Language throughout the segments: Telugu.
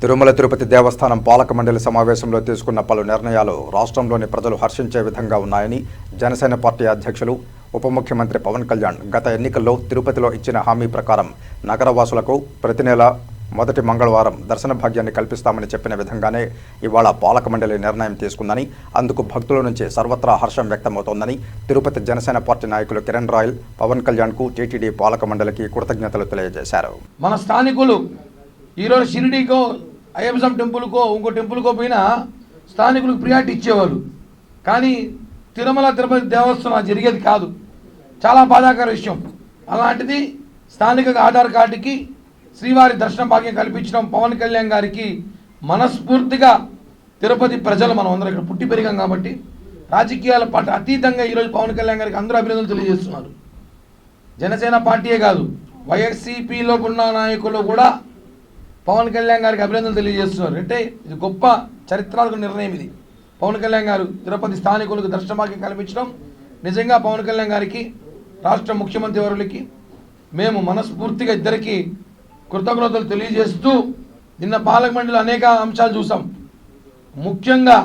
తిరుమల తిరుపతి దేవస్థానం పాలక మండలి సమావేశంలో తీసుకున్న పలు నిర్ణయాలు రాష్ట్రంలోని ప్రజలు హర్షించే విధంగా ఉన్నాయని జనసేన పార్టీ అధ్యక్షులు ఉప ముఖ్యమంత్రి పవన్ కళ్యాణ్ గత ఎన్నికల్లో తిరుపతిలో ఇచ్చిన హామీ ప్రకారం నగరవాసులకు ప్రతి నెల మొదటి మంగళవారం దర్శన భాగ్యాన్ని కల్పిస్తామని చెప్పిన విధంగానే ఇవాళ పాలక మండలి నిర్ణయం తీసుకుందని అందుకు భక్తుల నుంచి సర్వత్రా హర్షం వ్యక్తమవుతోందని తిరుపతి జనసేన పార్టీ నాయకులు కిరణ్ రాయల్ పవన్ కళ్యాణ్కు టీటీడీ పాలక మండలికి కృతజ్ఞతలు తెలియజేశారు. మన స్థానికులు ఈరోజు షిరిడీకో అయ్యప్పసం టెంపుల్కో ఇంకో టెంపుల్కో పోయినా స్థానికులకు ప్రియారిటీ ఇచ్చేవారు కానీ తిరుమల తిరుపతి దేవస్థానం జరిగేది కాదు. చాలా బాధాకర విషయం. అలాంటిది స్థానిక ఆధార్ కార్డుకి శ్రీవారి దర్శన భాగ్యం కల్పించడం పవన్ కళ్యాణ్ గారికి మనస్ఫూర్తిగా తిరుపతి ప్రజలు మనం అందరం ఇక్కడ పుట్టి పెరిగాం కాబట్టి రాజకీయాల పాటు అతీతంగా ఈరోజు పవన్ కళ్యాణ్ గారికి అందరూ అభినందనలు తెలియజేస్తున్నారు. జనసేన పార్టీయే కాదు వైఎస్సీపీలో ఉన్న నాయకులు కూడా పవన్ కళ్యాణ్ గారికి అభినందనలు తెలియజేస్తున్నారు. అంటే ఇది గొప్ప చరిత్రాత్మక నిర్ణయం ఇది. పవన్ కళ్యాణ్ గారు తిరుపతి స్థానికులకు దర్శనమాకి కల్పించడం నిజంగా పవన్ కళ్యాణ్ గారికి రాష్ట్ర ముఖ్యమంత్రి వరులకి మేము మనస్ఫూర్తిగా ఇద్దరికి కృతజ్ఞతలు తెలియజేస్తూ నిన్న పాలక మండలి అనేక అంశాలు చూసాం. ముఖ్యంగా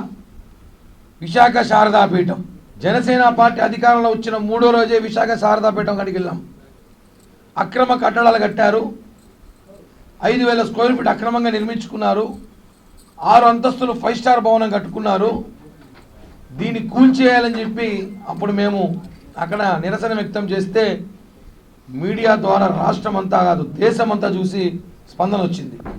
విశాఖ శారదాపీఠం జనసేన పార్టీ అధికారంలో వచ్చిన మూడో రోజే విశాఖ శారదాపీఠం కాడికి వెళ్ళాం. అక్రమ కట్టడాలు కట్టారు. ఐదు వేల స్క్వేర్ ఫీట్ అక్రమంగా నిర్మించుకున్నారు. ఆరు అంతస్తులు ఫైవ్ స్టార్ భవనం కట్టుకున్నారు. దీన్ని కూల్చేయాలని చెప్పి అప్పుడు మేము అక్కడ నిరసన వ్యక్తం చేస్తే మీడియా ద్వారా రాష్ట్రం అంతా కాదు దేశం అంతా చూసి స్పందన వచ్చింది.